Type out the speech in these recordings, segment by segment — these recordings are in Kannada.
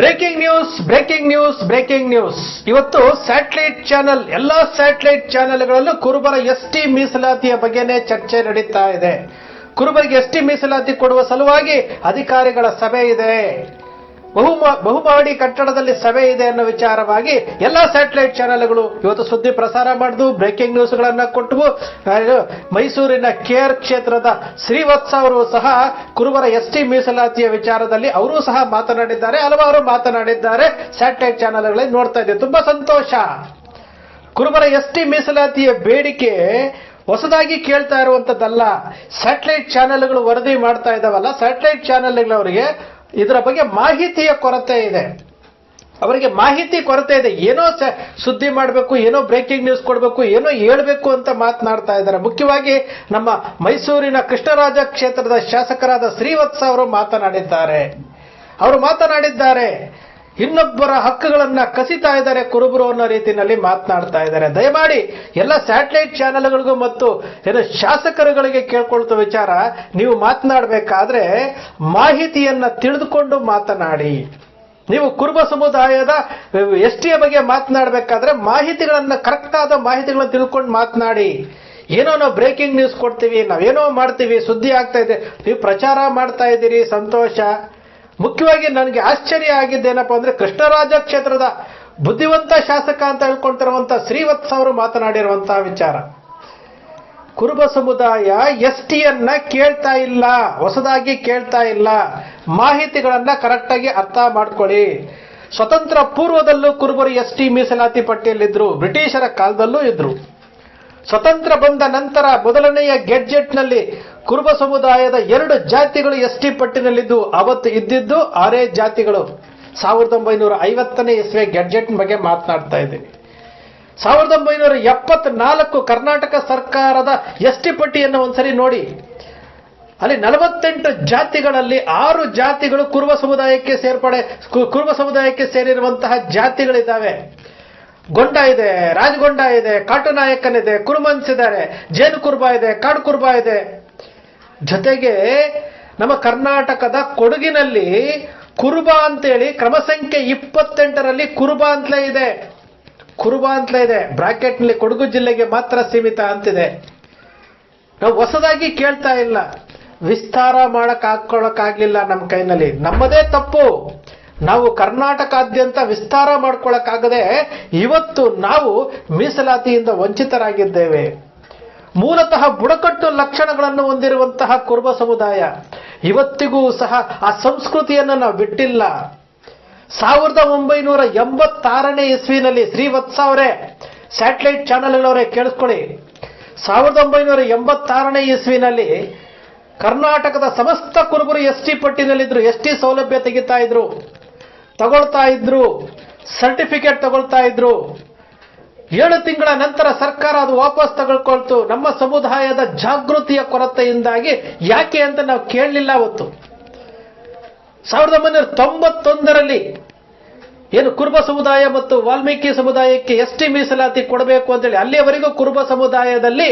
Breaking news breaking news breaking news. ಇವತ್ತು ಸ್ಯಾಟಲೈಟ್ ಚಾನೆಲ್, ಎಲ್ಲಾ ಸ್ಯಾಟಲೈಟ್ ಚಾನೆಲ್ಗಳಲ್ಲೂ ಕುರುಬರ ಎಸ್ ಟಿ ಮೀಸಲಾತಿಯ ಬಗ್ಗೆನೇ ಚರ್ಚೆ ನಡೀತಾ ಇದೆ. ಕುರುಬರಿಗೆ ಎಸ್ ಟಿ ಮೀಸಲಾತಿ ಕೊಡುವ ಸಲುವಾಗಿ ಅಧಿಕಾರಿಗಳ ಸಭೆ ಇದೆ. ಬಹು ಬಹುಮಹಡಿ ಕಟ್ಟಡದಲ್ಲಿ ಸಭೆ ಇದೆ ಅನ್ನೋ ವಿಚಾರವಾಗಿ ಎಲ್ಲಾ ಸ್ಯಾಟಲೈಟ್ ಚಾನೆಲ್ಗಳು ಇವತ್ತು ಸುದ್ದಿ ಪ್ರಸಾರ ಮಾಡಿದ್ವು, ಬ್ರೇಕಿಂಗ್ ನ್ಯೂಸ್ಗಳನ್ನ ಕೊಟ್ಟವು. ಮೈಸೂರಿನ ಕೇರ್ ಕ್ಷೇತ್ರದ ಶ್ರೀವತ್ಸ ಅವರು ಸಹ ಕುರುಬರ ಎಸ್ ಟಿ ಮೀಸಲಾತಿಯ ವಿಚಾರದಲ್ಲಿ ಅವರು ಸಹ ಮಾತನಾಡಿದ್ದಾರೆ, ಹಲವಾರು ಮಾತನಾಡಿದ್ದಾರೆ. ಸ್ಯಾಟಲೈಟ್ ಚಾನೆಲ್ಗಳಲ್ಲಿ ನೋಡ್ತಾ ಇದ್ದೇವೆ. ತುಂಬಾ ಸಂತೋಷ. ಕುರುಬರ ಎಸ್ ಟಿ ಮೀಸಲಾತಿಯ ಬೇಡಿಕೆ ಹೊಸದಾಗಿ ಕೇಳ್ತಾ ಇರುವಂತದ್ದಲ್ಲ. ಸ್ಯಾಟಲೈಟ್ ಚಾನೆಲ್ಗಳು ವರದಿ ಮಾಡ್ತಾ ಇದ್ದಾವಲ್ಲ, ಸ್ಯಾಟಲೈಟ್ ಚಾನೆಲ್ಗಳವರಿಗೆ ಇದರ ಬಗ್ಗೆ ಮಾಹಿತಿಯ ಕೊರತೆ ಇದೆ. ಅವರಿಗೆ ಮಾಹಿತಿ ಕೊರತೆ ಇದೆ. ಏನೋ ಸುದ್ದಿ ಮಾಡಬೇಕು, ಏನೋ ಬ್ರೇಕಿಂಗ್ ನ್ಯೂಸ್ ಕೊಡಬೇಕು, ಏನೋ ಹೇಳಬೇಕು ಅಂತ ಮಾತನಾಡ್ತಾ ಇದ್ದಾರೆ. ಮುಖ್ಯವಾಗಿ ನಮ್ಮ ಮೈಸೂರಿನ ಕೃಷ್ಣರಾಜ ಕ್ಷೇತ್ರದ ಶಾಸಕರಾದ ಶ್ರೀವತ್ಸ ಅವರು ಮಾತನಾಡಿದ್ದಾರೆ. ಅವರು ಮಾತನಾಡಿದ್ದಾರೆ. ಇನ್ನೊಬ್ಬರ ಹಕ್ಕುಗಳನ್ನ ಕಸಿತಾ ಇದ್ದಾರೆ ಕುರುಬರು ಅನ್ನೋ ರೀತಿಯಲ್ಲಿ ಮಾತನಾಡ್ತಾ ಇದ್ದಾರೆ. ದಯಮಾಡಿ ಎಲ್ಲ ಸ್ಯಾಟಲೈಟ್ ಚಾನೆಲ್ಗಳಿಗೂ ಮತ್ತು ಏನು ಶಾಸಕರುಗಳಿಗೆ ಕೇಳ್ಕೊಳ್ತ ವಿಚಾರ, ನೀವು ಮಾತನಾಡಬೇಕಾದ್ರೆ ಮಾಹಿತಿಯನ್ನ ತಿಳಿದುಕೊಂಡು ಮಾತನಾಡಿ. ನೀವು ಕುರುಬ ಸಮುದಾಯದ ಎಸ್ ಟಿಯ ಬಗ್ಗೆ ಮಾತನಾಡಬೇಕಾದ್ರೆ ಮಾಹಿತಿಗಳನ್ನ ಕರೆಕ್ಟ್ ಆದ ಮಾಹಿತಿಗಳನ್ನ ತಿಳ್ಕೊಂಡು ಮಾತನಾಡಿ. ಏನೋ ನಾವು ಬ್ರೇಕಿಂಗ್ ನ್ಯೂಸ್ ಕೊಡ್ತೀವಿ, ನಾವೇನೋ ಮಾಡ್ತೀವಿ, ಸುದ್ದಿ ಆಗ್ತಾ ಇದೆ, ನೀವು ಪ್ರಚಾರ ಮಾಡ್ತಾ ಇದ್ದೀರಿ, ಸಂತೋಷ. ಮುಖ್ಯವಾಗಿ ನನಗೆ ಆಶ್ಚರ್ಯ ಆಗಿದ್ದೇನಪ್ಪ ಅಂದ್ರೆ ಕೃಷ್ಣರಾಜ ಕ್ಷೇತ್ರದ ಬುದ್ಧಿವಂತ ಶಾಸಕ ಅಂತ ಹೇಳ್ಕೊಳ್ತಿರುವಂಥ ಶ್ರೀವತ್ಸ ಅವರು ಮಾತನಾಡಿರುವಂತಹ ವಿಚಾರ. ಕುರುಬ ಸಮುದಾಯ ಎಸ್ ಟಿಯನ್ನ ಕೇಳ್ತಾ ಇಲ್ಲ, ಹೊಸದಾಗಿ ಕೇಳ್ತಾ ಇಲ್ಲ. ಮಾಹಿತಿಗಳನ್ನ ಕರೆಕ್ಟಾಗಿ ಅರ್ಥ ಮಾಡ್ಕೊಳ್ಳಿ. ಸ್ವತಂತ್ರ ಪೂರ್ವದಲ್ಲೂ ಕುರುಬರು ಎಸ್ ಟಿ ಮೀಸಲಾತಿ ಪಟ್ಟಿಯಲ್ಲಿದ್ರು, ಬ್ರಿಟಿಷರ ಕಾಲದಲ್ಲೂ ಇದ್ರು. ಸ್ವತಂತ್ರ ಬಂದ ನಂತರ ಮೊದಲನೆಯ ಗೆಡ್ಜೆಟ್ನಲ್ಲಿ ಕುರುಬ ಸಮುದಾಯದ ಎರಡು ಜಾತಿಗಳು ಎಸ್ ಟಿ ಪಟ್ಟಿನಲ್ಲಿದ್ದು ಅವತ್ತು ಇದ್ದಿದ್ದು ಆರೇ ಜಾತಿಗಳು. ಸಾವಿರದ ಒಂಬೈನೂರ ಐವತ್ತನೇ ಇಸ್ವೆ ಗೆಡ್ಜೆಟ್ ಬಗ್ಗೆ ಮಾತನಾಡ್ತಾ ಇದ್ದೀನಿ. ಸಾವಿರದ ಒಂಬೈನೂರ ಎಪ್ಪತ್ನಾಲ್ಕು ಕರ್ನಾಟಕ ಸರ್ಕಾರದ ಎಸ್ ಟಿ ಪಟ್ಟಿಯನ್ನು ಒಂದ್ಸರಿ ನೋಡಿ. ಅಲ್ಲಿ ನಲವತ್ತೆಂಟು ಜಾತಿಗಳಲ್ಲಿ ಆರು ಜಾತಿಗಳು ಕುರುಬ ಸಮುದಾಯಕ್ಕೆ ಸೇರ್ಪಡೆ ಕುರುಬ ಸಮುದಾಯಕ್ಕೆ ಸೇರಿರುವಂತಹ ಜಾತಿಗಳಿದ್ದಾವೆ. ಗೊಂಡ ಇದೆ, ರಾಜಗೊಂಡ ಇದೆ ಕಾಟುನಾಯಕನಿದೆ ಕುರುಮನ್ಸ್ ಇದ್ದಾರೆ ಜೇನು ಕುರುಬ ಇದೆ, ಕಾಡು ಕುರ್ಬಾ ಇದೆ. ಜೊತೆಗೆ ನಮ್ಮ ಕರ್ನಾಟಕದ ಕೊಡಗಿನಲ್ಲಿ ಕುರುಬ ಅಂತೇಳಿ ಕ್ರಮ ಸಂಖ್ಯೆ ಇಪ್ಪತ್ತೆಂಟರಲ್ಲಿ ಕುರುಬ ಅಂತಲೇ ಇದೆ. ಕುರುಬ ಅಂತಲೇ ಇದೆ. ಬ್ರಾಕೆಟ್ನಲ್ಲಿ ಕೊಡಗು ಜಿಲ್ಲೆಗೆ ಮಾತ್ರ ಸೀಮಿತ ಅಂತಿದೆ. ನಾವು ಹೊಸದಾಗಿ ಕೇಳ್ತಾ ಇಲ್ಲ. ವಿಸ್ತಾರ ಮಾಡಕ್ ಹಾಕೊಳಕ್ಕಾಗ್ಲಿಲ್ಲ ನಮ್ಮ ಕೈನಲ್ಲಿ. ನಮ್ಮದೇ ತಪ್ಪು. ನಾವು ಕರ್ನಾಟಕಾದ್ಯಂತ ವಿಸ್ತಾರ ಮಾಡ್ಕೊಳ್ಳೋಕ್ಕಾಗದೆ ಇವತ್ತು ನಾವು ಮೀಸಲಾತಿಯಿಂದ ವಂಚಿತರಾಗಿದ್ದೇವೆ. ಮೂಲತಃ ಬುಡಕಟ್ಟು ಲಕ್ಷಣಗಳನ್ನು ಹೊಂದಿರುವಂತಹ ಕುರುಬ ಸಮುದಾಯ ಇವತ್ತಿಗೂ ಸಹ ಆ ಸಂಸ್ಕೃತಿಯನ್ನು ನಾವು ಬಿಟ್ಟಿಲ್ಲ. ಸಾವಿರದ ಒಂಬೈನೂರ ಎಂಬತ್ತಾರನೇ ಇಸ್ವಿನಲ್ಲಿ ಶ್ರೀವತ್ಸ ಅವರೇ ಸ್ಯಾಟಲೈಟ್ ಚಾನೆಲ್ಗಳವರೇ ಕೇಳಿಸ್ಕೊಳ್ಳಿ. ಸಾವಿರದ ಒಂಬೈನೂರ ಎಂಬತ್ತಾರನೇ ಇಸ್ವಿನಲ್ಲಿ ಕರ್ನಾಟಕದ ಸಮಸ್ತ ಕುರುಬರು ಎಸ್ ಟಿ ಪಟ್ಟಿನಲ್ಲಿದ್ದರು ಎಸ್ ಟಿ ಸೌಲಭ್ಯ ತೆಗಿತಾ ಇದ್ರು. ತಗೊಳ್ತಾ ಇದ್ರು ಸರ್ಟಿಫಿಕೇಟ್ ತಗೊಳ್ತಾ ಇದ್ರು. ಏಳು ತಿಂಗಳ ನಂತರ ಸರ್ಕಾರ ಅದು ವಾಪಸ್ ತಗೊಳ್ಕೊಳ್ತು. ನಮ್ಮ ಸಮುದಾಯದ ಜಾಗೃತಿಯ ಕೊರತೆಯಿಂದಾಗಿ ಯಾಕೆ ಅಂತ ನಾವು ಕೇಳಲಿಲ್ಲ ಅವತ್ತು. ಸಾವಿರದ ಒಂಬೈನೂರ ತೊಂಬತ್ತೊಂದರಲ್ಲಿ ಏನು ಕುರುಬ ಸಮುದಾಯ ಮತ್ತು ವಾಲ್ಮೀಕಿ ಸಮುದಾಯಕ್ಕೆ ಎಸ್ ಮೀಸಲಾತಿ ಕೊಡಬೇಕು ಅಂತೇಳಿ, ಅಲ್ಲಿಯವರೆಗೂ ಕುರುಬ ಸಮುದಾಯದಲ್ಲಿ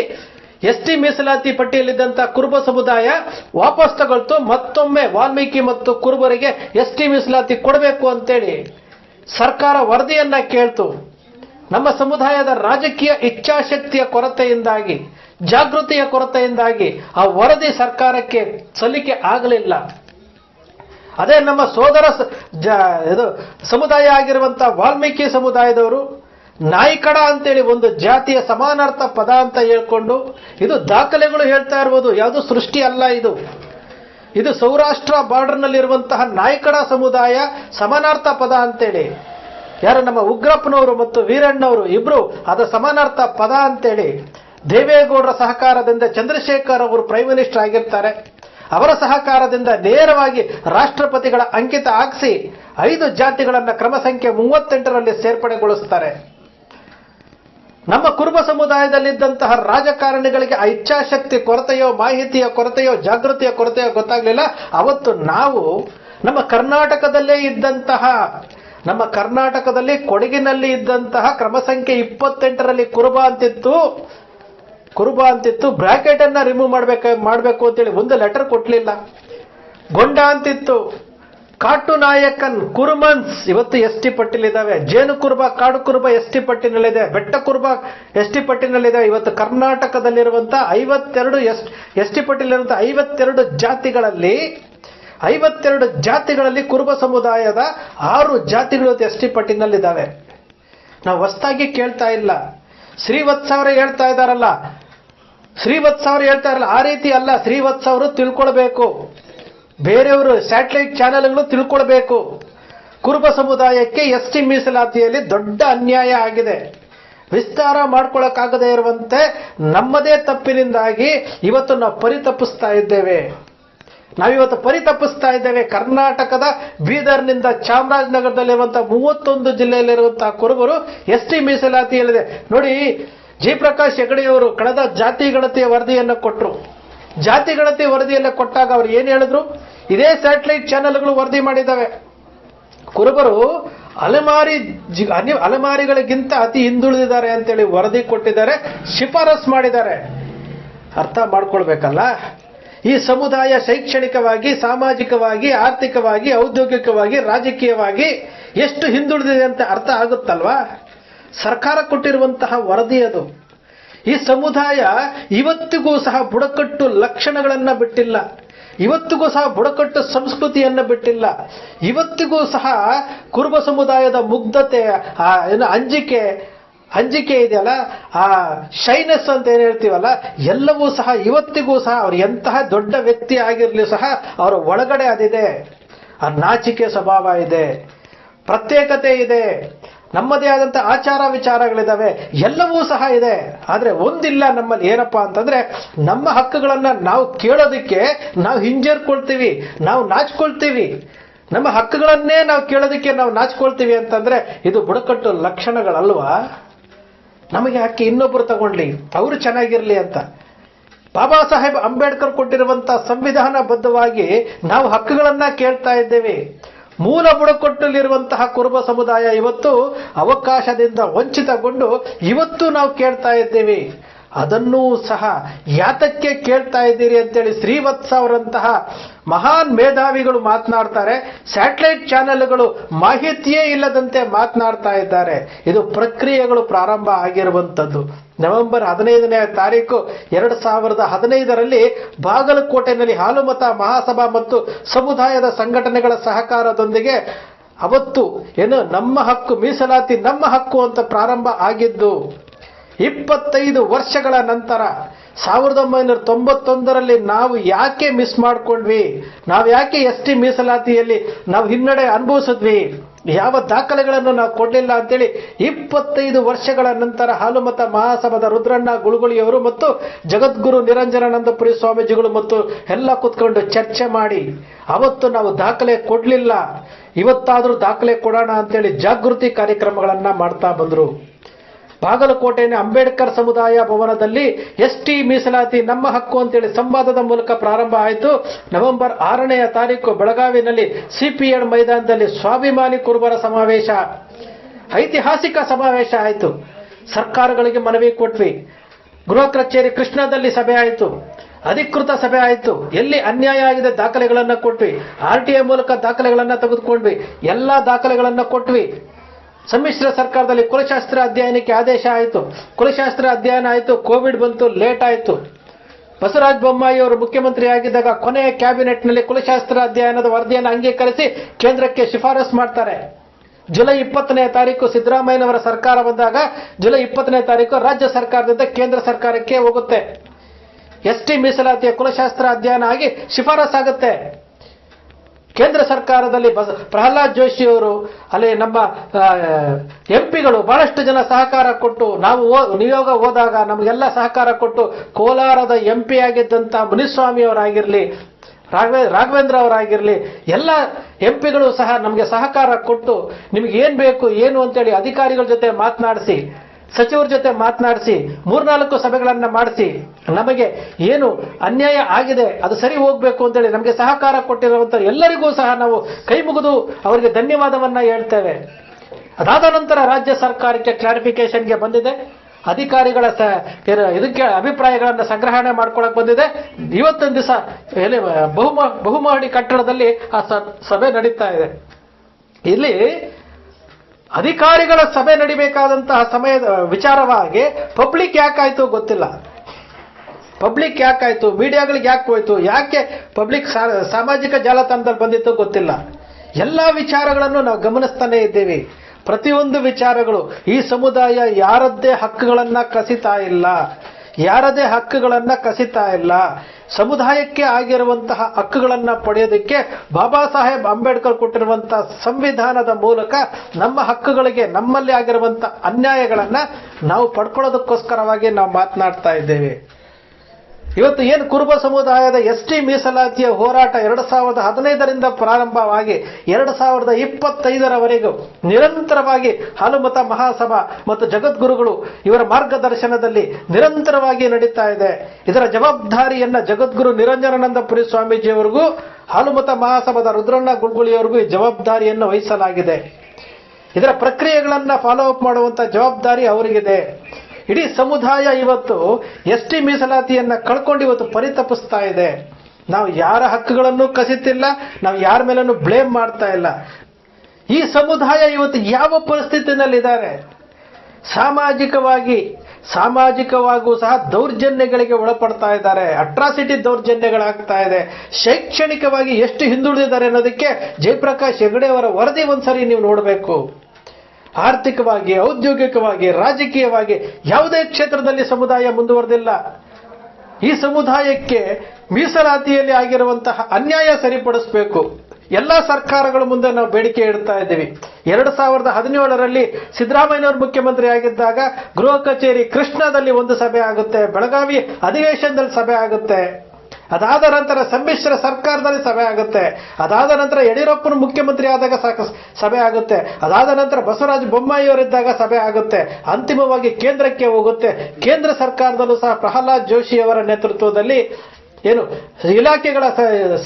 ಎಸ್ ಟಿ ಮೀಸಲಾತಿ ಪಟ್ಟಿಯಲ್ಲಿದ್ದಂತಹ ಕುರುಬ ಸಮುದಾಯ ವಾಪಸ್ ತಗೊಳ್ತು. ಮತ್ತೊಮ್ಮೆ ವಾಲ್ಮೀಕಿ ಮತ್ತು ಕುರುಬರಿಗೆ ಎಸ್ ಟಿ ಮೀಸಲಾತಿ ಕೊಡಬೇಕು ಅಂತೇಳಿ ಸರ್ಕಾರ ವರದಿಯನ್ನ ಕೇಳ್ತು. ನಮ್ಮ ಸಮುದಾಯದ ರಾಜಕೀಯ ಇಚ್ಛಾಶಕ್ತಿಯ ಕೊರತೆಯಿಂದಾಗಿ, ಜಾಗೃತಿಯ ಕೊರತೆಯಿಂದಾಗಿ ಆ ವರದಿ ಸರ್ಕಾರಕ್ಕೆ ಸಲ್ಲಿಕೆ ಆಗಲಿಲ್ಲ. ಅದೇ ನಮ್ಮ ಸೋದರ ಇದು ಸಮುದಾಯ ಆಗಿರುವಂತಹ ವಾಲ್ಮೀಕಿ ಸಮುದಾಯದವರು ನಾಯಿಕಡ ಅಂತೇಳಿ ಒಂದು ಜಾತಿಯ ಸಮಾನಾರ್ಥ ಪದ ಅಂತ ಹೇಳ್ಕೊಂಡು ಇದು ದಾಖಲೆಗಳು ಹೇಳ್ತಾ ಇರ್ಬೋದು. ಯಾವುದು ಸೃಷ್ಟಿ ಅಲ್ಲ ಇದು. ಇದು ಸೌರಾಷ್ಟ್ರ ಬಾರ್ಡರ್ನಲ್ಲಿರುವಂತಹ ನಾಯ್ಕಡ ಸಮುದಾಯ ಸಮಾನಾರ್ಥ ಪದ ಅಂತೇಳಿ. ಯಾರು ನಮ್ಮ ಉಗ್ರಪ್ಪನವರು ಮತ್ತು ವೀರಣ್ಣವರು ಇಬ್ರು ಅದ ಸಮಾನಾರ್ಥ ಪದ ಅಂತೇಳಿ. ದೇವೇಗೌಡರ ಸಹಕಾರದಿಂದ ಚಂದ್ರಶೇಖರ್ ಅವರು ಪ್ರೈಮ್ ಮಿನಿಸ್ಟರ್ ಆಗಿರ್ತಾರೆ. ಅವರ ಸಹಕಾರದಿಂದ ನೇರವಾಗಿ ರಾಷ್ಟ್ರಪತಿಗಳ ಅಂಕಿತ ಹಾಕಿಸಿ ಐದು ಜಾತಿಗಳನ್ನ ಕ್ರಮ ಸಂಖ್ಯೆ ಮೂವತ್ತೆಂಟರಲ್ಲಿ ಸೇರ್ಪಡೆಗೊಳಿಸ್ತಾರೆ. ನಮ್ಮ ಕುರುಬ ಸಮುದಾಯದಲ್ಲಿದ್ದಂತಹ ರಾಜಕಾರಣಿಗಳಿಗೆ ಆ ಇಚ್ಛಾಶಕ್ತಿ ಕೊರತೆಯೋ, ಮಾಹಿತಿಯ ಕೊರತೆಯೋ, ಜಾಗೃತಿಯ ಕೊರತೆಯೋ ಗೊತ್ತಾಗಲಿಲ್ಲ. ಅವತ್ತು ನಾವು ನಮ್ಮ ಕರ್ನಾಟಕದಲ್ಲೇ ಇದ್ದಂತಹ, ನಮ್ಮ ಕರ್ನಾಟಕದಲ್ಲಿ ಕೊಡಗಿನಲ್ಲಿ ಇದ್ದಂತಹ ಕ್ರಮ ಸಂಖ್ಯೆ ಇಪ್ಪತ್ತೆಂಟರಲ್ಲಿ ಕುರುಬ ಅಂತಿತ್ತು. ಕುರುಬ ಅಂತಿತ್ತು. ಬ್ರಾಕೆಟ್ ಅನ್ನ ರಿಮೂವ್ ಮಾಡ್ಬೇಕು ಮಾಡ್ಬೇಕು ಅಂತೇಳಿ ಒಂದು ಲೆಟರ್ ಕೊಟ್ಲಿಲ್ಲ. ಗೊಂಡ ಅಂತಿತ್ತು. ಕಾಟು ನಾಯಕನ್ ಕುರುಮನ್ಸ್ ಇವತ್ತು ಎಸ್ ಟಿ ಪಟ್ಟಿಲಿದ್ದಾವೆ ಜೇನು ಕುರುಬ ಕಾಡು ಕುರುಬ ಎಸ್ ಟಿ ಪಟ್ಟಿನಲ್ಲಿದೆ. ಬೆಟ್ಟ ಕುರುಬ ಎಸ್ ಟಿ ಪಟ್ಟಿನಲ್ಲಿದೆ. ಇವತ್ತು ಕರ್ನಾಟಕದಲ್ಲಿರುವಂತಹ ಐವತ್ತೆರಡು ಎಸ್ ಎಸ್ ಟಿ ಪಟ್ಟಿಲಿರುವಂತಹ ಐವತ್ತೆರಡು ಜಾತಿಗಳಲ್ಲಿ ಐವತ್ತೆರಡು ಜಾತಿಗಳಲ್ಲಿ ಕುರುಬ ಸಮುದಾಯದ ಆರು ಜಾತಿಗಳು ಎಸ್ ಟಿ ಪಟ್ಟಿನಲ್ಲಿದ್ದಾವೆ. ನಾವು ಹೊಸ್ತಾಗಿ ಕೇಳ್ತಾ ಇಲ್ಲ. ಶ್ರೀವತ್ಸ ಅವರು ಹೇಳ್ತಾ ಇದ್ದಾರಲ್ಲ. ಶ್ರೀವತ್ಸ ಅವರು ಹೇಳ್ತಾ ಇರಲ್ಲ ಆ ರೀತಿ ಅಲ್ಲ. ಶ್ರೀವತ್ಸ ಅವರು ತಿಳ್ಕೊಳ್ಬೇಕು. ಬೇರೆಯವರು ಸ್ಯಾಟಲೈಟ್ ಚಾನೆಲ್ಗಳು ತಿಳ್ಕೊಳ್ಬೇಕು. ಕುರುಬ ಸಮುದಾಯಕ್ಕೆ ಎಸ್ ಟಿ ಮೀಸಲಾತಿಯಲ್ಲಿ ದೊಡ್ಡ ಅನ್ಯಾಯ ಆಗಿದೆ. ವಿಸ್ತಾರ ಮಾಡ್ಕೊಳ್ಳೋಕ್ಕಾಗದೇ ಇರುವಂತೆ ನಮ್ಮದೇ ತಪ್ಪಿನಿಂದಾಗಿ ಇವತ್ತು ನಾವು ಪರಿತಪ್ಪಿಸ್ತಾ ಇದ್ದೇವೆ. ನಾವಿವತ್ತು ಪರಿತಪ್ಪಿಸ್ತಾ ಇದ್ದೇವೆ. ಕರ್ನಾಟಕದ ಬೀದರ್ನಿಂದ ಚಾಮರಾಜನಗರದಲ್ಲಿರುವಂತಹ ಮೂವತ್ತೊಂದು ಜಿಲ್ಲೆಯಲ್ಲಿರುವಂತಹ ಕುರುಬರು ಎಸ್ ಟಿ ಮೀಸಲಾತಿಯಲ್ಲಿದೆ. ನೋಡಿ ಜಯಪ್ರಕಾಶ್ ಹೆಗಡೆಯವರು ಕಳೆದ ಜಾತಿ ಗಣತಿಯ ವರದಿಯನ್ನು ಕೊಟ್ಟರು ಜಾತಿ ಗಣತಿ ವರದಿಯನ್ನು ಕೊಟ್ಟಾಗ ಅವರು ಏನು ಹೇಳಿದ್ರು? ಇದೇ ಸ್ಯಾಟಲೈಟ್ ಚಾನೆಲ್ಗಳು ವರದಿ ಮಾಡಿದ್ದಾವೆ. ಕುರುಬರು ಅಲೆಮಾರಿ ಅಲೆಮಾರಿಗಳಿಗಿಂತ ಅತಿ ಹಿಂದುಳಿದಿದ್ದಾರೆ ಅಂತೇಳಿ ವರದಿ ಕೊಟ್ಟಿದ್ದಾರೆ, ಶಿಫಾರಸ್ ಮಾಡಿದ್ದಾರೆ. ಅರ್ಥ ಮಾಡ್ಕೊಳ್ಬೇಕಲ್ಲ? ಈ ಸಮುದಾಯ ಶೈಕ್ಷಣಿಕವಾಗಿ, ಸಾಮಾಜಿಕವಾಗಿ, ಆರ್ಥಿಕವಾಗಿ, ಔದ್ಯೋಗಿಕವಾಗಿ, ರಾಜಕೀಯವಾಗಿ ಎಷ್ಟು ಹಿಂದುಳಿದಿದೆ ಅಂತ ಅರ್ಥ ಆಗುತ್ತಲ್ವಾ? ಸರ್ಕಾರ ಕೊಟ್ಟಿರುವಂತಹ ವರದಿ ಅದು. ಈ ಸಮುದಾಯ ಇವತ್ತಿಗೂ ಸಹ ಬುಡಕಟ್ಟು ಲಕ್ಷಣಗಳನ್ನು ಬಿಟ್ಟಿಲ್ಲ. ಇವತ್ತಿಗೂ ಸಹ ಬುಡಕಟ್ಟು ಸಂಸ್ಕೃತಿಯನ್ನು ಬಿಟ್ಟಿಲ್ಲ. ಇವತ್ತಿಗೂ ಸಹ ಕುರುಬ ಸಮುದಾಯದ ಮುಗ್ಧತೆ, ಆ, ಏನು ಅಂಜಿಕೆ ಅಂಜಿಕೆ ಇದೆಯಲ್ಲ? ಆ ಶೈನೆಸ್ ಅಂತ ಏನು ಹೇಳ್ತೀವಲ್ಲ? ಎಲ್ಲವೂ ಸಹ ಇವತ್ತಿಗೂ ಸಹ ಅವ್ರು ಎಂತಹ ದೊಡ್ಡ ವ್ಯಕ್ತಿ ಆಗಿರಲಿ ಸಹ ಅವರ ಒಳಗಡೆ ಅದಿದೆ. ಆ ನಾಚಿಕೆ ಸ್ವಭಾವ ಇದೆ. ಪ್ರತ್ಯೇಕತೆ ಇದೆ. ನಮ್ಮದೇ ಆದಂಥ ಆಚಾರ ವಿಚಾರಗಳಿದ್ದಾವೆ ಎಲ್ಲವೂ ಸಹ ಇದೆ. ಆದರೆ ಒಂದಿಲ್ಲ ನಮ್ಮಲ್ಲಿ ಏನಪ್ಪ ಅಂತಂದ್ರೆ, ನಮ್ಮ ಹಕ್ಕುಗಳನ್ನು ನಾವು ಕೇಳೋದಕ್ಕೆ ನಾವು ಹಿಂಜರ್ಕೊಳ್ತೀವಿ, ನಾವು ನಾಚ್ಕೊಳ್ತೀವಿ. ನಮ್ಮ ಹಕ್ಕುಗಳನ್ನೇ ನಾವು ಕೇಳೋದಕ್ಕೆ ನಾವು ನಾಚ್ಕೊಳ್ತೀವಿ ಅಂತಂದ್ರೆ, ಇದು ಬುಡಕಟ್ಟು ಲಕ್ಷಣಗಳಲ್ವಾ? ನಮಗೆ ಹಕ್ಕಿ ಇನ್ನೊಬ್ಬರು ತಗೊಳ್ಳಿ ಅವರು ಚೆನ್ನಾಗಿರಲಿ ಅಂತ. ಬಾಬಾ ಸಾಹೇಬ್ ಅಂಬೇಡ್ಕರ್ ಕೊಟ್ಟಿರುವಂಥ ಸಂವಿಧಾನಬದ್ಧವಾಗಿ ನಾವು ಹಕ್ಕುಗಳನ್ನ ಕೇಳ್ತಾ ಇದ್ದೇವೆ. ಮೂಲ ಬುಡಕಟ್ಟಲ್ಲಿರುವಂತಹ ಕುರುಬ ಸಮುದಾಯ ಇವತ್ತು ಅವಕಾಶದಿಂದ ವಂಚಿತಗೊಂಡು ಇವತ್ತು ನಾವು ಕೇಳ್ತಾ ಇದ್ದೇವೆ. ಅದನ್ನೂ ಸಹ ಯಾತಕ್ಕೆ ಕೇಳ್ತಾ ಇದ್ದೀರಿ ಅಂತೇಳಿ ಶ್ರೀವತ್ಸ ಅವರಂತಹ ಮಹಾನ್ ಮೇಧಾವಿಗಳು ಮಾತನಾಡ್ತಾರೆ. ಸ್ಯಾಟಲೈಟ್ ಚಾನೆಲ್ಗಳು ಮಾಹಿತಿಯೇ ಇಲ್ಲದಂತೆ ಮಾತನಾಡ್ತಾ ಇದ್ದಾರೆ. ಇದು ಪ್ರಕ್ರಿಯೆಗಳು ಪ್ರಾರಂಭ ಆಗಿರುವಂಥದ್ದು. ನವೆಂಬರ್ ಹದಿನೈದನೇ ತಾರೀಕು ಎರಡು ಸಾವಿರದ ಹದಿನೈದರಲ್ಲಿ ಬಾಗಲಕೋಟೆನಲ್ಲಿ ಹಾಲುಮತ ಮಹಾಸಭಾ ಮತ್ತು ಸಮುದಾಯದ ಸಂಘಟನೆಗಳ ಸಹಕಾರದೊಂದಿಗೆ ಅವತ್ತು ಏನು ನಮ್ಮ ಹಕ್ಕು, ಮೀಸಲಾತಿ ನಮ್ಮ ಹಕ್ಕು ಅಂತ ಪ್ರಾರಂಭ ಆಗಿದ್ದು ಇಪ್ಪತ್ತೈದು ವರ್ಷಗಳ ನಂತರ ಸಾವಿರದ ಒಂಬೈನೂರ ತೊಂಬತ್ತೊಂದರಲ್ಲಿ ನಾವು ಯಾಕೆ ಮಿಸ್ ಮಾಡ್ಕೊಂಡ್ವಿ? ನಾವು ಯಾಕೆ ಎಸ್ ಟಿ ಮೀಸಲಾತಿಯಲ್ಲಿ ನಾವು ಹಿನ್ನಡೆ ಅನುಭವಿಸಿದ್ವಿ? ಯಾವ ದಾಖಲೆಗಳನ್ನು ನಾವು ಕೊಡಲಿಲ್ಲ ಅಂತೇಳಿ ಇಪ್ಪತ್ತೈದು ವರ್ಷಗಳ ನಂತರ ಹಾಲುಮತ ಮಹಾಸಭಾದ ರುದ್ರಣ್ಣ ಗುಳುಗುಳಿಯವರು ಮತ್ತು ಜಗದ್ಗುರು ನಿರಂಜನಾನಂದಪುರಿ ಸ್ವಾಮೀಜಿಗಳು ಮತ್ತು ಎಲ್ಲ ಕೂತ್ಕೊಂಡು ಚರ್ಚೆ ಮಾಡಿ, ಅವತ್ತು ನಾವು ದಾಖಲೆ ಕೊಡಲಿಲ್ಲ, ಇವತ್ತಾದರೂ ದಾಖಲೆ ಕೊಡೋಣ ಅಂತೇಳಿ ಜಾಗೃತಿ ಕಾರ್ಯಕ್ರಮಗಳನ್ನು ಮಾಡ್ತಾ ಬಂದರು. ಬಾಗಲಕೋಟೆಯ ಅಂಬೇಡ್ಕರ್ ಸಮುದಾಯ ಭವನದಲ್ಲಿ ಎಸ್ ಟಿ ಮೀಸಲಾತಿ ನಮ್ಮ ಹಕ್ಕು ಅಂತೇಳಿ ಸಂವಾದದ ಮೂಲಕ ಪ್ರಾರಂಭ ಆಯಿತು. ನವೆಂಬರ್ ಆರನೆಯ ತಾರೀಕು ಬೆಳಗಾವಿನಲ್ಲಿ ಸಿಪಿಎಡ್ ಮೈದಾನದಲ್ಲಿ ಸ್ವಾಭಿಮಾನಿ ಕುರುಬರ ಸಮಾವೇಶ. ಐತಿಹಾಸಿಕ ಸಮಾವೇಶ ಆಯಿತು. ಸರ್ಕಾರಗಳಿಗೆ ಮನವಿ ಕೊಟ್ವಿ. ಗೃಹ ಕಚೇರಿ ಕೃಷ್ಣದಲ್ಲಿ ಸಭೆ ಆಯಿತು. ಅಧಿಕೃತ ಸಭೆ ಆಯಿತು. ಎಲ್ಲಿ ಅನ್ಯಾಯ ಆಗಿದೆ ದಾಖಲೆಗಳನ್ನು ಕೊಟ್ವಿ. ಆರ್ ಟಿ ಐ ಮೂಲಕ ದಾಖಲೆಗಳನ್ನು ತೆಗೆದುಕೊಂಡ್ವಿ. ಎಲ್ಲಾ ದಾಖಲೆಗಳನ್ನು ಕೊಟ್ವಿ. ಸಮ್ಮಿಶ್ರ ಸರ್ಕಾರದಲ್ಲಿ ಕುಲಶಾಸ್ತ್ರ ಅಧ್ಯಯನಕ್ಕೆ ಆದೇಶ ಆಯಿತು. ಕುಲಶಾಸ್ತ್ರ ಅಧ್ಯಯನ ಆಯಿತು, ಕೋವಿಡ್ ಬಂತು, ಲೇಟ್ ಆಯಿತು. ಬಸವರಾಜ ಬೊಮ್ಮಾಯಿ ಅವರು ಮುಖ್ಯಮಂತ್ರಿ ಆಗಿದ್ದಾಗ ಕೊನೆಯ ಕ್ಯಾಬಿನೆಟ್ನಲ್ಲಿ ಕುಲಶಾಸ್ತ್ರ ಅಧ್ಯಯನದ ವರದಿಯನ್ನು ಅಂಗೀಕರಿಸಿ ಕೇಂದ್ರಕ್ಕೆ ಶಿಫಾರಸು ಮಾಡ್ತಾರೆ. ಜುಲೈ ಇಪ್ಪತ್ತನೇ ತಾರೀಕು ಸಿದ್ದರಾಮಯ್ಯನವರ ಸರ್ಕಾರ ಬಂದಾಗ ಜುಲೈ ಇಪ್ಪತ್ತನೇ ತಾರೀಕು ರಾಜ್ಯ ಸರ್ಕಾರದಿಂದ ಕೇಂದ್ರ ಸರ್ಕಾರಕ್ಕೆ ಹೋಗುತ್ತೆ. ಎಸ್ ಟಿ ಮೀಸಲಾತಿಯ ಕುಲಶಾಸ್ತ್ರ ಅಧ್ಯಯನ ಆಗಿ ಶಿಫಾರಸ್ಸಾಗುತ್ತೆ ಕೇಂದ್ರ ಸರ್ಕಾರದಲ್ಲಿ ಪ್ರಹ್ಲಾದ್ ಜೋಶಿ ಅವರು, ಅಲ್ಲಿ ನಮ್ಮ ಎಂಪಿಗಳು ಬಹಳಷ್ಟು ಜನ ಸಹಕಾರ ಕೊಟ್ಟು, ನಾವು ನಿಯೋಗ ಹೋದಾಗ ನಮಗೆಲ್ಲ ಸಹಕಾರ ಕೊಟ್ಟು, ಕೋಲಾರದ ಎಂ ಪಿ ಆಗಿದ್ದಂಥ ಮುನಿಸ್ವಾಮಿ ಅವರಾಗಿರಲಿ, ರಾಘವೇ, ರಾಘವೇಂದ್ರ ಅವರಾಗಿರಲಿ, ಎಲ್ಲ ಎಂಪಿಗಳು ಸಹ ನಮಗೆ ಸಹಕಾರ ಕೊಟ್ಟು, ನಿಮ್ಗೆ ಏನು ಬೇಕು, ಏನು ಅಂತೇಳಿ ಅಧಿಕಾರಿಗಳ ಜೊತೆ ಮಾತನಾಡಿಸಿ ಸಚಿವರ ಜೊತೆ ಮಾತನಾಡಿಸಿ, ಮೂರ್ನಾಲ್ಕು ಸಭೆಗಳನ್ನ ಮಾಡಿಸಿ, ನಮಗೆ ಏನು ಅನ್ಯಾಯ ಆಗಿದೆ, ಅದು ಸರಿ ಹೋಗ್ಬೇಕು ಅಂತೇಳಿ ನಮಗೆ ಸಹಕಾರ ಕೊಟ್ಟಿರುವಂತ ಎಲ್ಲರಿಗೂ ಸಹ ನಾವು ಕೈ ಮುಗಿದು ಅವರಿಗೆ ಧನ್ಯವಾದವನ್ನ ಹೇಳ್ತೇವೆ. ಅದಾದ ನಂತರ ರಾಜ್ಯ ಸರ್ಕಾರಕ್ಕೆ ಕ್ಲಾರಿಫಿಕೇಶನ್ಗೆ ಬಂದಿದೆ. ಅಧಿಕಾರಿಗಳ ಸ- ಇದಕ್ಕೆ ಅಭಿಪ್ರಾಯಗಳನ್ನು ಸಂಗ್ರಹಣೆ ಮಾಡ್ಕೊಳಕ್ ಬಂದಿದೆ. ಇವತ್ತೊಂದು ದಿವಸ, ಎಲ್ಲಿ, ಬಹುಮ, ಬಹುಮಹಡಿ ಕಟ್ಟಡದಲ್ಲಿ ಆ ಸಭೆ ನಡೀತಾ ಇದೆ. ಇಲ್ಲಿ ಅಧಿಕಾರಿಗಳ ಸಭೆ ನಡಿಬೇಕಾದಂತಹ ಸಮಯದ ವಿಚಾರವಾಗಿ ಪಬ್ಲಿಕ್ ಯಾಕಾಯ್ತು ಗೊತ್ತಿಲ್ಲ. ಪಬ್ಲಿಕ್ ಯಾಕಾಯ್ತು? ಮೀಡಿಯಾಗಳಿಗೆ ಯಾಕೆ ಹೋಯ್ತು? ಯಾಕೆ ಪಬ್ಲಿಕ್ ಸಾಮಾಜಿಕ ಜಾಲತಾಣದಲ್ಲಿ ಬಂದಿತ್ತು ಗೊತ್ತಿಲ್ಲ. ಎಲ್ಲ ವಿಚಾರಗಳನ್ನು ನಾವು ಗಮನಿಸ್ತಾನೆ ಇದ್ದೇವೆ. ಪ್ರತಿಯೊಂದು ವಿಚಾರಗಳು ಈ ಸಮುದಾಯ ಯಾರದ್ದೇ ಹಕ್ಕುಗಳನ್ನ ಕಸಿತಾ ಇಲ್ಲ. ಯಾರದೇ ಹಕ್ಕುಗಳನ್ನ ಕಸಿತಾ ಇಲ್ಲ. ಸಮುದಾಯಕ್ಕೆ ಆಗಿರುವಂತಹ ಹಕ್ಕುಗಳನ್ನ ಪಡೆಯೋದಕ್ಕೆ ಬಾಬಾ ಸಾಹೇಬ್ ಅಂಬೇಡ್ಕರ್ ಕೊಟ್ಟಿರುವಂತಹ ಸಂವಿಧಾನದ ಮೂಲಕ ನಮ್ಮ ಹಕ್ಕುಗಳಿಗೆ ನಮ್ಮಲ್ಲಿ ಆಗಿರುವಂತಹ ಅನ್ಯಾಯಗಳನ್ನ ನಾವು ಪಡ್ಕೊಳ್ಳೋದಕ್ಕೋಸ್ಕರವಾಗಿ ನಾವು ಮಾತನಾಡ್ತಾ ಇದ್ದೇವೆ. ಇವತ್ತು ಏನು ಕುರುಬ ಸಮುದಾಯದ ಎಸ್ ಟಿ ಮೀಸಲಾತಿಯ ಹೋರಾಟ ಎರಡು ಸಾವಿರದ ಹದಿನೈದರಿಂದ ಪ್ರಾರಂಭವಾಗಿ ಎರಡು ಸಾವಿರದ ಇಪ್ಪತ್ತೈದರವರೆಗೂ ನಿರಂತರವಾಗಿ ಹಾಲುಮತ ಮಹಾಸಭಾ ಮತ್ತು ಜಗದ್ಗುರುಗಳು ಇವರ ಮಾರ್ಗದರ್ಶನದಲ್ಲಿ ನಿರಂತರವಾಗಿ ನಡೀತಾ ಇದೆ. ಇದರ ಜವಾಬ್ದಾರಿಯನ್ನ ಜಗದ್ಗುರು ನಿರಂಜನಾನಂದ ಪುರಿ ಸ್ವಾಮೀಜಿಯವರಿಗೂ ಹಾಲುಮತ ಮಹಾಸಭಾದ ರುದ್ರಣ್ಣ ಗುಳ್ಗುಳಿಯವರಿಗೂ ಈ ಜವಾಬ್ದಾರಿಯನ್ನು ವಹಿಸಲಾಗಿದೆ. ಇದರ ಪ್ರಕ್ರಿಯೆಗಳನ್ನು ಫಾಲೋ ಅಪ್ ಮಾಡುವಂತ ಜವಾಬ್ದಾರಿ ಅವರಿಗಿದೆ. ಇಡೀ ಸಮುದಾಯ ಇವತ್ತು ಎಸ್ ಟಿ ಮೀಸಲಾತಿಯನ್ನ ಕಳ್ಕೊಂಡು ಇವತ್ತು ಪರಿತಪಿಸ್ತಾ ಇದೆ. ನಾವು ಯಾರ ಹಕ್ಕುಗಳನ್ನು ಕಸಿತಿಲ್ಲ, ನಾವು ಯಾರ ಮೇಲನ್ನು ಬ್ಲೇಮ್ ಮಾಡ್ತಾ ಇಲ್ಲ. ಈ ಸಮುದಾಯ ಇವತ್ತು ಯಾವ ಪರಿಸ್ಥಿತಿನಲ್ಲಿದ್ದಾರೆ? ಸಾಮಾಜಿಕವಾಗಿ, ಸಾಮಾಜಿಕವಾಗೂ ಸಹ ದೌರ್ಜನ್ಯಗಳಿಗೆ ಒಳಪಡ್ತಾ ಇದ್ದಾರೆ. ಅಟ್ರಾಸಿಟಿ ದೌರ್ಜನ್ಯಗಳಾಗ್ತಾ ಇದೆ. ಶೈಕ್ಷಣಿಕವಾಗಿ ಎಷ್ಟು ಹಿಂದುಳಿದಿದ್ದಾರೆ ಅನ್ನೋದಕ್ಕೆ ಜಯಪ್ರಕಾಶ್ ಹೆಗಡೆ ಅವರ ವರದಿ ಒಂದ್ಸರಿ ನೀವು ನೋಡಬೇಕು. ಆರ್ಥಿಕವಾಗಿ, ಔದ್ಯೋಗಿಕವಾಗಿ, ರಾಜಕೀಯವಾಗಿ ಯಾವುದೇ ಕ್ಷೇತ್ರದಲ್ಲಿ ಸಮುದಾಯ ಮುಂದುವರೆದಿಲ್ಲ. ಈ ಸಮುದಾಯಕ್ಕೆ ಮೀಸಲಾತಿಯಲ್ಲಿ ಆಗಿರುವಂತಹ ಅನ್ಯಾಯ ಸರಿಪಡಿಸಬೇಕು. ಎಲ್ಲ ಸರ್ಕಾರಗಳ ಮುಂದೆ ನಾವು ಬೇಡಿಕೆ ಇಡ್ತಾ ಇದ್ದೀವಿ. ಎರಡು ಸಾವಿರದ ಹದಿನೇಳರಲ್ಲಿ ಸಿದ್ದರಾಮಯ್ಯನವರು ಮುಖ್ಯಮಂತ್ರಿ ಆಗಿದ್ದಾಗ ಗೃಹ ಕಚೇರಿ ಕೃಷ್ಣದಲ್ಲಿ ಒಂದು ಸಭೆ ಆಗುತ್ತೆ, ಬೆಳಗಾವಿ ಅಧಿವೇಶನದಲ್ಲಿ ಸಭೆ ಆಗುತ್ತೆ. ಅದಾದ ನಂತರ ಸಮ್ಮಿಶ್ರ ಸರ್ಕಾರದಲ್ಲಿ ಸಭೆ ಆಗುತ್ತೆ. ಅದಾದ ನಂತರ ಯಡಿಯೂರಪ್ಪನ ಮುಖ್ಯಮಂತ್ರಿ ಆದಾಗ ಸಭೆ ಆಗುತ್ತೆ. ಅದಾದ ನಂತರ ಬಸವರಾಜ ಬೊಮ್ಮಾಯಿಯವರಿದ್ದಾಗ ಸಭೆ ಆಗುತ್ತೆ. ಅಂತಿಮವಾಗಿ ಕೇಂದ್ರಕ್ಕೆ ಹೋಗುತ್ತೆ. ಕೇಂದ್ರ ಸರ್ಕಾರದಲ್ಲೂ ಸಹ ಪ್ರಹ್ಲಾದ್ ಜೋಶಿ ಅವರ ನೇತೃತ್ವದಲ್ಲಿ ಏನು, ಇಲಾಖೆಗಳ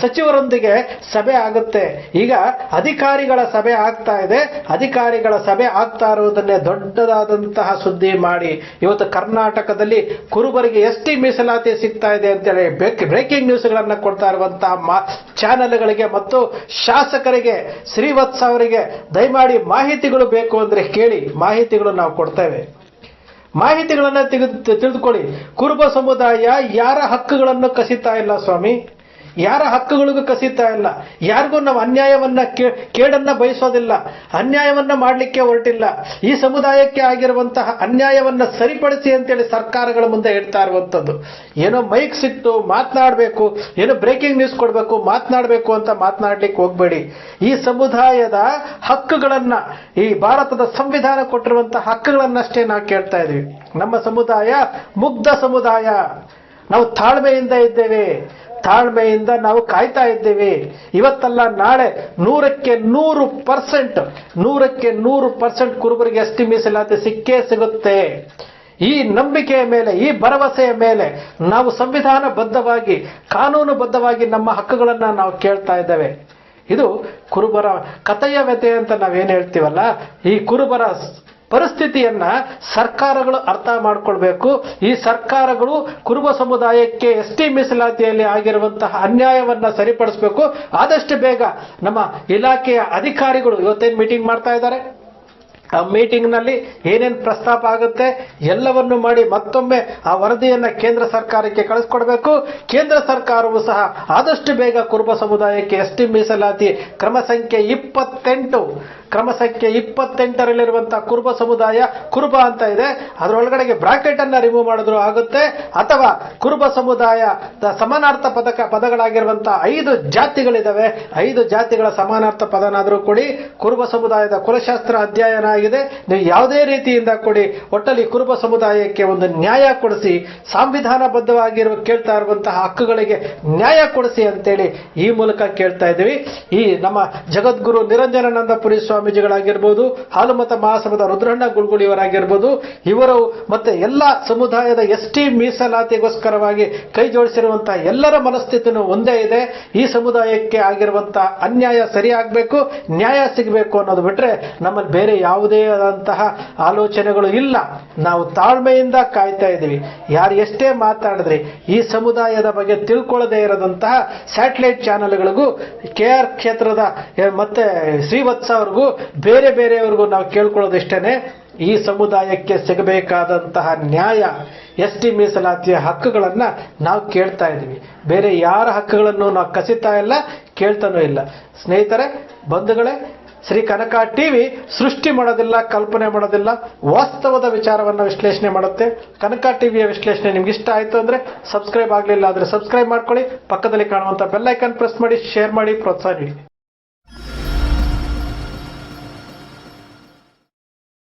ಸಚಿವರೊಂದಿಗೆ ಸಭೆ ಆಗುತ್ತೆ. ಈಗ ಅಧಿಕಾರಿಗಳ ಸಭೆ ಆಗ್ತಾ ಇದೆ. ಅಧಿಕಾರಿಗಳ ಸಭೆ ಆಗ್ತಾ ಇರುವುದನ್ನೇ ದೊಡ್ಡದಾದಂತಹ ಸುದ್ದಿ ಮಾಡಿ. ಇವತ್ತು ಕರ್ನಾಟಕದಲ್ಲಿ ಕುರುಬರಿಗೆ ಎಷ್ಟು ಮೀಸಲಾತಿ ಸಿಗ್ತಾ ಇದೆ ಅಂತೇಳಿ ಬ್ರೇಕಿಂಗ್ ನ್ಯೂಸ್ಗಳನ್ನು ಕೊಡ್ತಾ ಇರುವಂತಹ ಮಾ, ಚಾನೆಲ್ಗಳಿಗೆ ಮತ್ತು ಶಾಸಕರಿಗೆ, ಶ್ರೀವತ್ಸ ಅವರಿಗೆ ದಯಮಾಡಿ ಮಾಹಿತಿಗಳು ಬೇಕು ಅಂದ್ರೆ ಕೇಳಿ. ಮಾಹಿತಿಗಳು ನಾವು ಕೊಡ್ತೇವೆ. ಮಾಹಿತಿಗಳನ್ನ ತೆಗೆದು ತಿಳಿದುಕೊಳ್ಳಿ ಕುರುಬ ಸಮುದಾಯ ಯಾರ ಹಕ್ಕುಗಳನ್ನು ಕಸಿತಾ ಇಲ್ಲ ಸ್ವಾಮಿ? ಯಾರ ಹಕ್ಕುಗಳಿಗೂ ಕಸಿತಾ ಇಲ್ಲ. ಯಾರಿಗೂ ನಾವು ಅನ್ಯಾಯವನ್ನ ಕೇಡನ್ನ ಬಯಸೋದಿಲ್ಲ. ಅನ್ಯಾಯವನ್ನ ಮಾಡಲಿಕ್ಕೆ ಹೊರಟಿಲ್ಲ. ಈ ಸಮುದಾಯಕ್ಕೆ ಆಗಿರುವಂತಹ ಅನ್ಯಾಯವನ್ನ ಸರಿಪಡಿಸಿ ಅಂತೇಳಿ ಸರ್ಕಾರಗಳ ಮುಂದೆ ಹೇಳ್ತಾ ಇರುವಂಥದ್ದು. ಏನೋ ಮೈಕ್ ಸಿಕ್ತು ಮಾತನಾಡಬೇಕು, ಏನೋ ಬ್ರೇಕಿಂಗ್ ನ್ಯೂಸ್ ಕೊಡಬೇಕು, ಮಾತನಾಡಬೇಕು ಅಂತ ಮಾತನಾಡ್ಲಿಕ್ಕೆ ಹೋಗ್ಬೇಡಿ. ಈ ಸಮುದಾಯದ ಹಕ್ಕುಗಳನ್ನ, ಈ ಭಾರತದ ಸಂವಿಧಾನ ಕೊಟ್ಟಿರುವಂತಹ ಹಕ್ಕುಗಳನ್ನಷ್ಟೇ ನಾವು ಕೇಳ್ತಾ ಇದೀವಿ ನಮ್ಮ ಸಮುದಾಯ ಮುಗ್ಧ ಸಮುದಾಯ. ನಾವು ತಾಳ್ಮೆಯಿಂದ ಇದ್ದೇವೆ. ತಾಳ್ಮೆಯಿಂದ ನಾವು ಕಾಯ್ತಾ ಇದ್ದೇವೆ. ಇವತ್ತಲ್ಲ ನಾಳೆ ನೂರಕ್ಕೆ ನೂರು ಪರ್ಸೆಂಟ್, ನೂರಕ್ಕೆ ನೂರು ಪರ್ಸೆಂಟ್ ಕುರುಬರಿಗೆ ಎಷ್ಟಿ ಮೀಸಲಾತಿ ಸಿಕ್ಕೇ ಸಿಗುತ್ತೆ. ಈ ನಂಬಿಕೆಯ ಮೇಲೆ, ಈ ಭರವಸೆಯ ಮೇಲೆ ನಾವು ಸಂವಿಧಾನ ಸಂವಿಧಾನಬದ್ಧವಾಗಿ, ಕಾನೂನುಬದ್ಧವಾಗಿ ನಮ್ಮ ಹಕ್ಕುಗಳನ್ನು ನಾವು ಕೇಳ್ತಾ ಇದ್ದೇವೆ. ಇದು ಕುರುಬರ ಕಥೆಯ ವ್ಯತೆ ಅಂತ ನಾವೇನು ಹೇಳ್ತೀವಲ್ಲ? ಈ ಕುರುಬರ ಪರಿಸ್ಥಿತಿಯನ್ನ ಸರ್ಕಾರಗಳು ಅರ್ಥ ಮಾಡ್ಕೊಳ್ಬೇಕು. ಈ ಸರ್ಕಾರಗಳು ಕುರುಬ ಸಮುದಾಯಕ್ಕೆ ಎಸ್ ಟಿ ಮೀಸಲಾತಿಯಲ್ಲಿ ಆಗಿರುವಂತಹ ಅನ್ಯಾಯವನ್ನ ಸರಿಪಡಿಸಬೇಕು. ಆದಷ್ಟು ಬೇಗ ನಮ್ಮ ಇಲಾಖೆಯ ಅಧಿಕಾರಿಗಳು ಇವತ್ತೇನು ಮೀಟಿಂಗ್ ಮಾಡ್ತಾ ಇದ್ದಾರೆ? ಮೀಟಿಂಗ್ನಲ್ಲಿ ಏನೇನು ಪ್ರಸ್ತಾಪ ಆಗುತ್ತೆ ಎಲ್ಲವನ್ನು ಮಾಡಿ ಮತ್ತೊಮ್ಮೆ ಆ ವರದಿಯನ್ನು ಕೇಂದ್ರ ಸರ್ಕಾರಕ್ಕೆ ಕಳಿಸ್ಕೊಡ್ಬೇಕು. ಕೇಂದ್ರ ಸರ್ಕಾರವು ಸಹ ಆದಷ್ಟು ಬೇಗ ಕುರುಬ ಸಮುದಾಯಕ್ಕೆ ಎಸ್ ಟಿ ಮೀಸಲಾತಿ ಕ್ರಮ ಸಂಖ್ಯೆ ಇಪ್ಪತ್ತೆಂಟು, ಕ್ರಮ ಸಂಖ್ಯೆ ಇಪ್ಪತ್ತೆಂಟರಲ್ಲಿರುವಂತಹ ಕುರುಬ ಸಮುದಾಯ ಕುರುಬ ಅಂತ ಇದೆ. ಅದರೊಳಗಡೆಗೆ ಬ್ರಾಕೆಟ್ ಅನ್ನ ರಿಮೂವ್ ಮಾಡಿದ್ರು ಆಗುತ್ತೆ. ಅಥವಾ ಕುರುಬ ಸಮುದಾಯ ಸಮಾನಾರ್ಥ ಪದಕ ಪದಗಳಾಗಿರುವಂತಹ ಐದು ಜಾತಿಗಳಿದಾವೆ. ಐದು ಜಾತಿಗಳ ಸಮಾನಾರ್ಥ ಪದನಾದರೂ ಕೊಡಿ. ಕುರುಬ ಸಮುದಾಯದ ಕುಲಶಾಸ್ತ್ರ ಅಧ್ಯಯನ ಆಗಿದೆ. ನೀವು ಯಾವುದೇ ರೀತಿಯಿಂದ ಕೊಡಿ ಒಟ್ಟಲ್ಲಿ ಕುರುಬ ಸಮುದಾಯಕ್ಕೆ ಒಂದು ನ್ಯಾಯ ಕೊಡಿಸಿ, ಸಂವಿಧಾನಬದ್ಧವಾಗಿರುವ ಕೇಳ್ತಾ ಇರುವಂತಹ ಹಕ್ಕುಗಳಿಗೆ ನ್ಯಾಯ ಕೊಡಿಸಿ ಅಂತೇಳಿ ಈ ಮೂಲಕ ಕೇಳ್ತಾ ಇದ್ದೀವಿ. ಈ ನಮ್ಮ ಜಗದ್ಗುರು ನಿರಂಜನಾನಂದ ಪುರಿ ಸ್ವಾಮೀಜಿಗಳಾಗಿರ್ಬೋದು, ಹಾಲುಮತ ಮಹಾಸಭದ ರುದ್ರಣ್ಣ ಗುಳ್ಗುಳಿಯವರಾಗಿರ್ಬೋದು, ಇವರು ಮತ್ತೆ ಎಲ್ಲ ಸಮುದಾಯದ ಎಸ್ ಟಿ ಮೀಸಲಾತಿಗೋಸ್ಕರವಾಗಿ ಕೈ ಜೋಡಿಸಿರುವಂತಹ ಎಲ್ಲರ ಮನಸ್ಥಿತಿನೂ ಒಂದೇ ಇದೆ. ಈ ಸಮುದಾಯಕ್ಕೆ ಆಗಿರುವಂತಹ ಅನ್ಯಾಯ ಸರಿಯಾಗಬೇಕು, ನ್ಯಾಯ ಸಿಗಬೇಕು ಅನ್ನೋದು ಬಿಟ್ರೆ ನಮ್ಮಲ್ಲಿ ಬೇರೆ ಯಾವುದೇ ಯಾವುದೇ ಆದಂತಹ ಆಲೋಚನೆಗಳು ಇಲ್ಲ. ನಾವು ತಾಳ್ಮೆಯಿಂದ ಕಾಯ್ತಾ ಇದ್ದೀವಿ. ಯಾರು ಎಷ್ಟೇ ಮಾತಾಡಿದ್ರೆ ಈ ಸಮುದಾಯದ ಬಗ್ಗೆ ತಿಳ್ಕೊಳ್ಳದೇ ಇರದಂತಹ ಸ್ಯಾಟಲೈಟ್ ಚಾನೆಲ್ಗಳಿಗೂ ಕೆ ಆರ್ ಕ್ಷೇತ್ರದ ಮತ್ತೆ ಶ್ರೀವತ್ಸ ಅವ್ರಿಗೂ, ಬೇರೆ ಬೇರೆಯವ್ರಿಗೂ ನಾವು ಕೇಳ್ಕೊಳ್ಳೋದಿಷ್ಟೇನೆ. ಈ ಸಮುದಾಯಕ್ಕೆ ಸಿಗಬೇಕಾದಂತಹ ನ್ಯಾಯ ಎಸ್ ಟಿ ಮೀಸಲಾತಿಯ ಹಕ್ಕುಗಳನ್ನ ನಾವು ಕೇಳ್ತಾ ಇದ್ದೀವಿ. ಬೇರೆ ಯಾರ ಹಕ್ಕುಗಳನ್ನು ನಾವು ಕಸಿತಾ ಇಲ್ಲ, ಕೇಳ್ತಾನೂ ಇಲ್ಲ. ಸ್ನೇಹಿತರೆ, ಬಂಧುಗಳೇ ಶ್ರೀ ಕನಕ ಟಿವಿ ಸೃಷ್ಟಿ ಮಾಡೋದಿಲ್ಲ, ಕಲ್ಪನೆ ಮಾಡೋದಿಲ್ಲ, ವಾಸ್ತವದ ವಿಚಾರವನ್ನು ವಿಶ್ಲೇಷಣೆ ಮಾಡುತ್ತೆ. ಕನಕ ಟಿವಿಯ ವಿಶ್ಲೇಷಣೆ ನಿಮ್ಗೆ ಇಷ್ಟ ಆಯ್ತು ಅಂದ್ರೆ ಸಬ್ಸ್ಕ್ರೈಬ್ ಆಗಲಿಲ್ಲ ಆದರೆ ಸಬ್ಸ್ಕ್ರೈಬ್ ಮಾಡ್ಕೊಳ್ಳಿ. ಪಕ್ಕದಲ್ಲಿ ಕಾಣುವಂತ ಬೆಲ್ಲೈಕನ್ ಪ್ರೆಸ್ ಮಾಡಿ ಶೇರ್ ಮಾಡಿ, ಪ್ರೋತ್ಸಾಹ ನೀಡಿ.